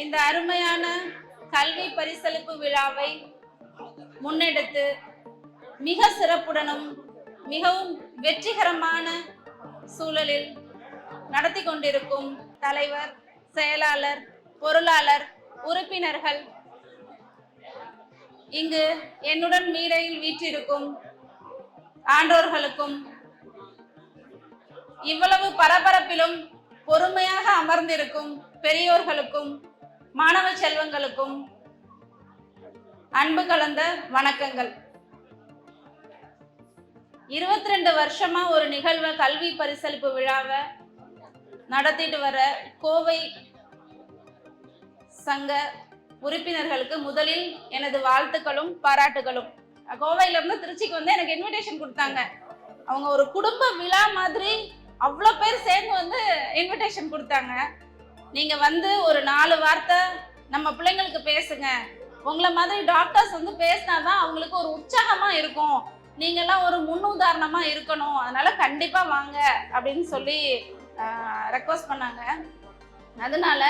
இந்த அருமையான கல்வி பரிசளிப்பு விழாவை முன்னெடுத்து மிக சிறப்புடனும் மிகவும் வெற்றிகரமான சூழலில் நடத்தி கொண்டிருக்கும் தலைவர் செயலாளர் பொருளாளர் உறுப்பினர்கள் இங்கு என்னுடன் மீடையில் வீற்றிருக்கும் ஆன்றோர்களுக்கும் இவ்வளவு பரபரப்பிலும் பொறுமையாக அமர்ந்திருக்கும் பெரியோர்களுக்கும் மாணவ செல்வங்களுக்கும் அன்பு கலந்த வணக்கங்கள். இருபத்தி ரெண்டு வருஷமா ஒரு நிகழ்வை கல்வி பரிசளிப்பு விழாவை நடத்திட்டு வர கோவை சங்க உறுப்பினர்களுக்கு முதலில் எனது வாழ்த்துக்களும் பாராட்டுகளும். கோவையில இருந்து திருச்சிக்கு வந்து எனக்கு இன்விடேஷன் கொடுத்தாங்க. அவங்க ஒரு குடும்ப விழா மாதிரி அவ்வளோ பேர் சேர்ந்து வந்து இன்விடேஷன் கொடுத்தாங்க. நீங்க வந்து ஒரு நாலு வார்த்தை நம்ம பிள்ளைங்களுக்கு பேசுங்க. உங்களை மாதிரி டாக்டர்ஸ் வந்து பேசினாதான் அவங்களுக்கு ஒரு உற்சாகமா இருக்கும். நீங்கெல்லாம் ஒரு முன்னுதாரணமா இருக்கணும். அதனால கண்டிப்பா வாங்க அப்படின்னு சொல்லி ரெக்வஸ்ட் பண்ணாங்க. அதனால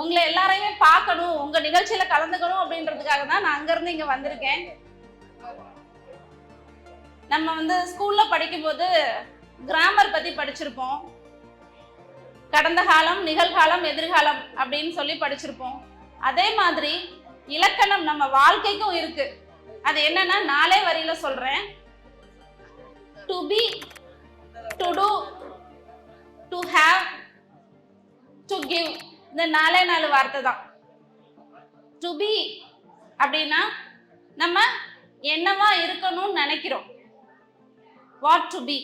உங்களை எல்லாரையுமே பார்க்கணும். உங்க நிகழ்ச்சியில கலந்துக்கணும் அப்படின்றதுக்காக தான் நான் அங்கிருந்து இங்க வந்திருக்கேன். நம்ம வந்து ஸ்கூல்ல படிக்கும்போது கிராமர் பத்தி படிச்சிருப்போம். கடந்த காலம் நிகழ்காலம் எதிர்காலம் அப்படின்னு சொல்லி படிச்சிருப்போம். அதே மாதிரி இலக்கணம் நம்ம வாழ்க்கைக்கும் இருக்கு. அது என்னன்னா நாலே வரியில சொல்றேன். To be to do to have to give இந்த நாலே நாலு வார்த்தை தான். டு பி அப்படின்னா நம்ம என்னவா இருக்கணும்னு நினைக்கிறோம். வாட் டு பி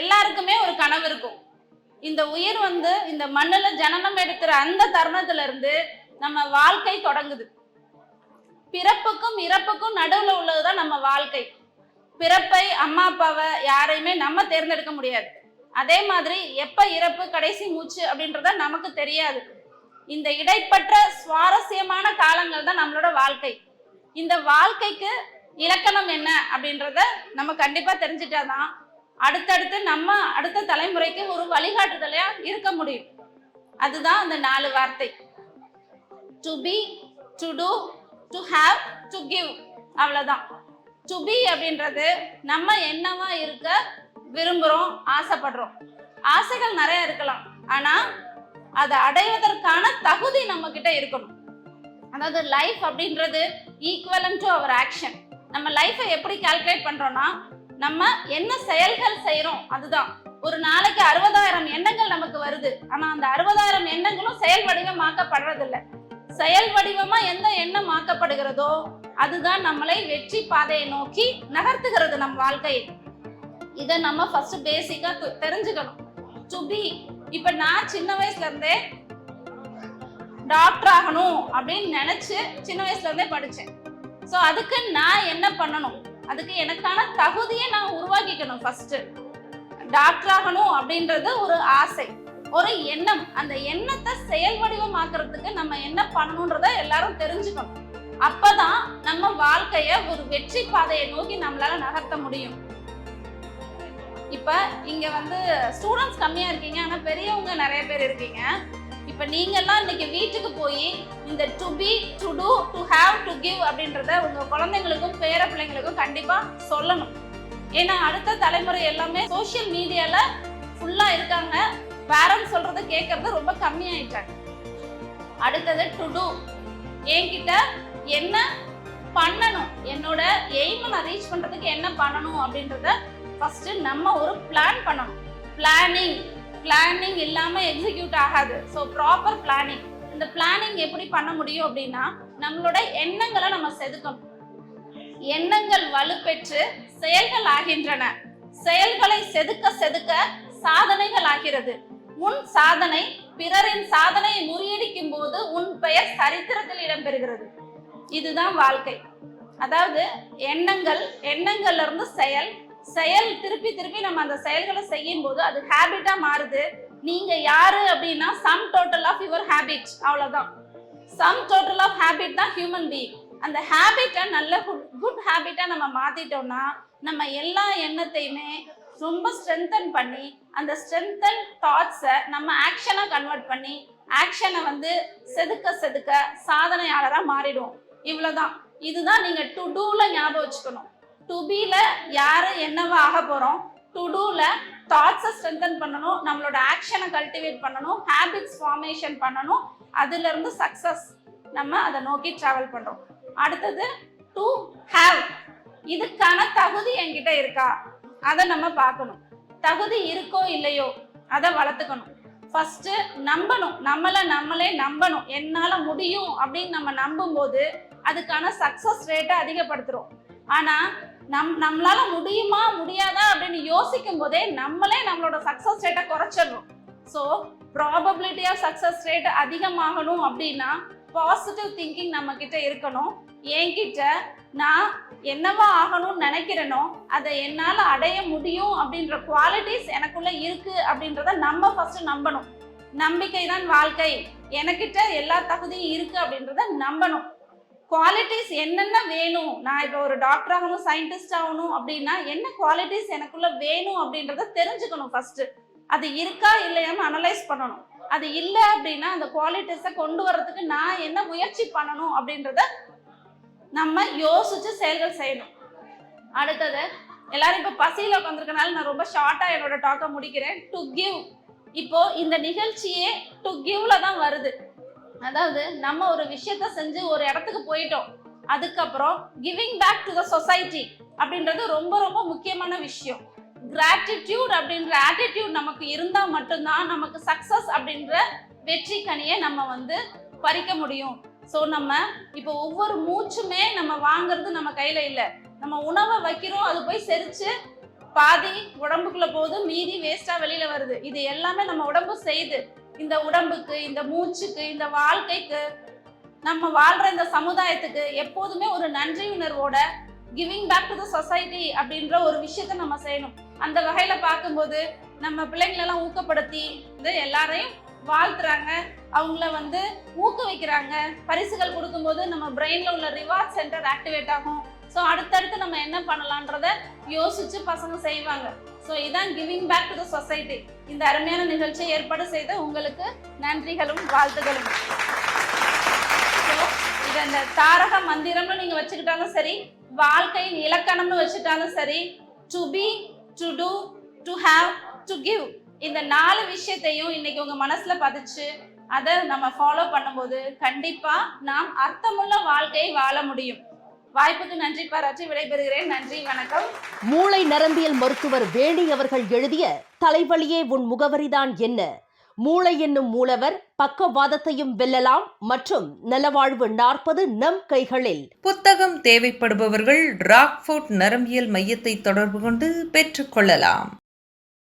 எல்லாருக்குமே ஒரு கனவு இருக்கும். இந்த உயிர் வந்து இந்த மண்ணுல ஜனனம் எடுக்கிற அந்த தருணத்துல இருந்து நம்ம வாழ்க்கை தொடங்குது. பிறப்புக்கும் இறப்புக்கும் நடுவுல உள்ளதுதான் நம்ம வாழ்க்கை. பிறப்பை அம்மா அப்பாவை யாரையுமே நம்ம தேர்ந்தெடுக்க முடியாது. அதே மாதிரி எப்ப இறப்பு கடைசி மூச்சு அப்படின்றத நமக்கு தெரியாது. இந்த இடைப்பட்ட சுவாரஸ்யமான காலங்கள் தான் நம்மளோட வாழ்க்கை. இந்த வாழ்க்கைக்கு இலக்கணம் என்ன அப்படின்றத நம்ம கண்டிப்பா தெரிஞ்சிட்டாதான் அடுத்தடுத்து நம்ம அடுத்த தலைமுறைக்கு ஒரு வழிகாட்டுதலையா இருக்க முடியும். அதுதான் அந்த நாலு வார்த்தை. To be to do to have to give அவ்வளோதான் டு பி அப்படின்றது நம்ம என்னவா இருக்க விரும்புகிறோம் ஆசைப்படுறோம். ஆசைகள் நிறைய இருக்கலாம். ஆனால் அதை அடைவதற்கான தகுதி நம்ம கிட்ட இருக்கணும். அதாவது லைஃப் அப்படின்றது ஈக்குவலன் டு அவர் ஆக்ஷன் நம்ம லைஃப்பை எப்படி கால்குலேட் பண்ணுறோன்னா நம்ம என்ன செயல்கள் செய்யறோம் அதுதான். ஒரு நாளைக்கு அறுபதாயிரம் எண்ணங்கள் நமக்கு வருது. ஆனா அந்த அறுபதாயிரம் எண்ணங்களும் செயல் வடிவமாக்கப்படுறதில்ல. செயல் வடிவமா எந்த எண்ணம் ஆக்கப்படுகிறதோ அதுதான் நம்மளை வெற்றி பாதையை நோக்கி நகர்த்துகிறது நம் வாழ்க்கையை இதை நம்ம ஃபர்ஸ்ட் பேசிக்கா தெரிஞ்சுக்கணும். டு பி இப்ப நான் சின்ன வயசுல இருந்தே டாக்டர் ஆகணும் அப்படின்னு நினைச்சு சின்ன வயசுல இருந்தே படிச்சேன். ஸோ அதுக்கு நான் என்ன பண்ணணும்? அதுக்கு எனக்கான தகுதியை நான் உருவாக்கிக்கணும் ஃபர்ஸ்ட் டாக்டர் ஆகணும் அப்படின்றது ஒரு ஆசை ஒரு எண்ணம். அந்த எண்ணத்தை செயல் வடிவமாக்குறதுக்கு நம்ம என்ன பண்ணணுன்றத எல்லாரும் தெரிஞ்சுக்கணும். அப்பதான் நம்ம வாழ்க்கைய ஒரு வெற்றி பாதையை நோக்கி நம்மளால நகர்த்த முடியும். இப்ப இங்க வந்து ஸ்டூடெண்ட்ஸ் கம்மியா இருக்கீங்க ஆனா பெரியவங்க நிறைய பேர் இருக்கீங்க. இப்போ நீங்கள்லாம் இன்னைக்கு வீட்டுக்கு போய் இந்த to be to do to have to give அப்படின்றத உங்கள் குழந்தைங்களுக்கும் பேர பிள்ளைங்களுக்கும் கண்டிப்பாக சொல்லணும். ஏன்னா அடுத்த தலைமுறை எல்லாமே சோஷியல் மீடியாவில் ஃபுல்லாக இருக்காங்க. பேரண்ட்ஸ் சொல்கிறத கேட்கறது ரொம்ப கம்மியாயிட்டாங்க. அடுத்தது டு டூ என்கிட்ட என்ன பண்ணணும்? என்னோட எய்மை நான் ரீச் பண்ணுறதுக்கு என்ன பண்ணணும் அப்படின்றத ஃபஸ்ட்டு நம்ம ஒரு பிளான் பண்ணணும். பிளானிங் பிளானிங் இல்லாமல் எக்ஸிக்யூட் ஆகாது. ஸோ ப்ராப்பர் பிளானிங் இந்த பிளானிங் எப்படி பண்ண முடியும் அப்படின்னா நம்மளோட எண்ணங்களை நம்ம செதுக்கணும். எண்ணங்கள் வலுப்பெற்று செயல்கள் ஆகின்றன. செயல்களை செதுக்க செதுக்க சாதனைகள் ஆகிறது. உன் சாதனை பிறரின் சாதனையை முறியடிக்கும் போது உன் பெயர் சரித்திரத்தில் இடம்பெறுகிறது. இதுதான் வாழ்க்கை. அதாவது எண்ணங்கள் எண்ணங்கள்ல இருந்து செயல் செயல் திருப்பி திருப்பி நம்ம அந்த செயல்களை செய்யும் போது அது ஹேபிட்டா மாறுது. நீங்க யாரு அப்படின்னா sum total of your habit அவ்வளவுதான். சம் டோட்டல் ஆஃப் ஹேபிட் தான் ஹியூமன் பீங் அந்த ஹேபிட்டை நல்ல குட் ஹேபிட்டா நம்ம மாத்திட்டோம்னா நம்ம எல்லா எண்ணத்தையுமே ரொம்ப ஸ்ட்ரென்தன் பண்ணி அந்த ஸ்ட்ரென்தன் தாட்ஸை நம்ம ஆக்ஷனாக கன்வெர்ட் பண்ணி ஆக்ஷனை வந்து செதுக்க செதுக்க சாதனையாளராக மாறிடுவோம். இவ்வளோதான் இதுதான் நீங்கள் டு டூவில் ஞாபகம் வச்சுக்கணும். டு பியில் யார் என்னவா ஆக போகிறோம் டு டூவில் தாட்ஸை ஸ்ட்ரென்தன் பண்ணணும் நம்மளோட ஆக்ஷனை கல்டிவேட் பண்ணணும் ஹேபிட்ஸ் ஃபார்மேஷன் பண்ணணும் அதுலேருந்து சக்ஸஸ் நம்ம அதை நோக்கி ட்ராவல் பண்ணுறோம் அடுத்தது டு ஹேவ் இதுக்கான தகுதி என்கிட்ட இருக்கா? அதை நம்ம பார்க்கணும். தகுதி இருக்கோ இல்லையோ அதை வளர்த்துக்கணும். ஃபஸ்ட்டு நம்பணும். நம்மளை நம்மளே நம்பணும். என்னால் முடியும் அப்படின்னு நம்ம நம்பும்போது அதுக்கான சக்ஸஸ் ரேட்டை அதிகப்படுத்துகிறோம் ஆனால் நம் நம்மளால முடியுமா முடியாதா அப்படின்னு யோசிக்கும் போதே நம்மளே நம்மளோட சக்ஸஸ் ரேட்டை குறைச்சிடணும். So probability of success rate அதிகமாகணும் அப்படின்னா பாசிட்டிவ் திங்கிங் நம்ம கிட்ட இருக்கணும். என்கிட்ட நான் என்னவா ஆகணும்னு நினைக்கிறேனோ அதை என்னால் அடைய முடியும் அப்படின்ற குவாலிட்டிஸ் எனக்குள்ள இருக்கு அப்படின்றத நம்ம ஃபர்ஸ்ட் நம்பணும். நம்பிக்கை தான் வாழ்க்கை. எனக்கிட்ட எல்லா தகுதியும் இருக்கு அப்படின்றத நம்பணும். குவாலிட்டிஸ் என்னென்ன வேணும்? நான் இப்போ ஒரு டாக்டர் ஆகணும் சயின்டிஸ்ட் ஆகணும் அப்படின்னா என்ன குவாலிட்டிஸ் எனக்குள்ள வேணும் அப்படின்றத தெரிஞ்சுக்கணும் ஃபர்ஸ்ட் அது இருக்கா இல்லையான்னு அனலைஸ் பண்ணணும். அது இல்லை அப்படின்னா அந்த குவாலிட்டிஸை கொண்டு வர்றதுக்கு நான் என்ன முயற்சி பண்ணணும் அப்படின்றத நம்ம யோசிச்சு செயல்கள் செய்யணும். அடுத்தது எல்லாரும் இப்போ பசியில் உட்காந்துருக்கனால நான் ரொம்ப ஷார்ட்டாக என்னோட டாக்கை முடிக்கிறேன். டு கிவ் இப்போ இந்த நிகழ்ச்சியே டு கிவ்ல தான் வருது. அதாவது நம்ம ஒரு விஷயத்த செஞ்சு ஒரு இடத்துக்கு போயிட்டோம். அதுக்கப்புறம் giving back to the society அப்படின்றது ரொம்ப ரொம்ப முக்கியமான விஷயம். கிராட்டிடியூட் அப்படின்ற ஆட்டிடியூட் நமக்கு இருந்தால் மட்டும்தான் நமக்கு சக்ஸஸ் அப்படின்ற வெற்றி கனியை நம்ம வந்து பறிக்க முடியும். ஸோ நம்ம இப்போ ஒவ்வொரு மூச்சுமே நம்ம வாங்குறது நம்ம கையில் இல்லை. நம்ம உணவை வைக்கிறோம் அது போய் செரிச்சு பாதி உடம்புக்குள்ள போகுது மீதி வேஸ்டா வெளியில வருது. இது எல்லாமே நம்ம உடம்பு செய்யுது. இந்த உடம்புக்கு இந்த மூச்சுக்கு இந்த வாழ்க்கைக்கு நம்ம வாழ்ற இந்த சமுதாயத்துக்கு எப்போதுமே ஒரு நன்றி உணர்வோட giving back to the society அப்படின்ற ஒரு விஷயத்த நம்ம செய்யணும். அந்த வகையில பார்க்கும்போது நம்ம பிள்ளைங்களெல்லாம் ஊக்கப்படுத்தி வந்து எல்லாரையும் வாழ்த்துறாங்க. அவங்கள வந்து ஊக்குவிக்கிறாங்க. பரிசுகள் கொடுக்கும்போது நம்ம பிரெயின்ல உள்ள ரிவார்ட் சென்டர் ஆக்டிவேட் ஆகும். ஸோ அடுத்தடுத்து நம்ம என்ன பண்ணலான்றத யோசிச்சு பசங்க செய்வாங்க. ஸோ இதான் giving back to the society இந்த அருமையான நிகழ்ச்சியை ஏற்பாடு செய்த உங்களுக்கு நன்றிகளும் வாழ்த்துகளும். ஸோ இதை இந்த தாரக மந்திரம்னு நீங்கள் வச்சுக்கிட்டாலும் சரி வாழ்க்கையின் இலக்கணம்னு வச்சுட்டாலும் சரி to be to do to have to give இந்த நாலு விஷயத்தையும் இன்னைக்கு உங்கள் மனசில் பதிச்சு அதை நம்ம ஃபாலோ பண்ணும்போது கண்டிப்பாக நாம் அர்த்தமுள்ள வாழ்க்கையை வாழ முடியும். வாய்ப்புக்கு நன்றி பாராட்டி விடைபெறுகிறேன். நன்றி வணக்கம். மூளை நரம்பியல் மருத்துவர் வேணி அவர்கள் எழுதிய தலைவலியே உன் முகவரிதான் என்ன? மூளை என்னும் மூலவர் பக்கவாதத்தையும் வெல்லலாம் மற்றும் நலவாழ்வு நாற்பது நம் கைகளில். புத்தகம் தேவைப்படுபவர்கள் ராக்ஃபோர்ட் நரம்பியல் மையத்தை தொடர்பு கொண்டு பெற்றுக்கொள்ளலாம்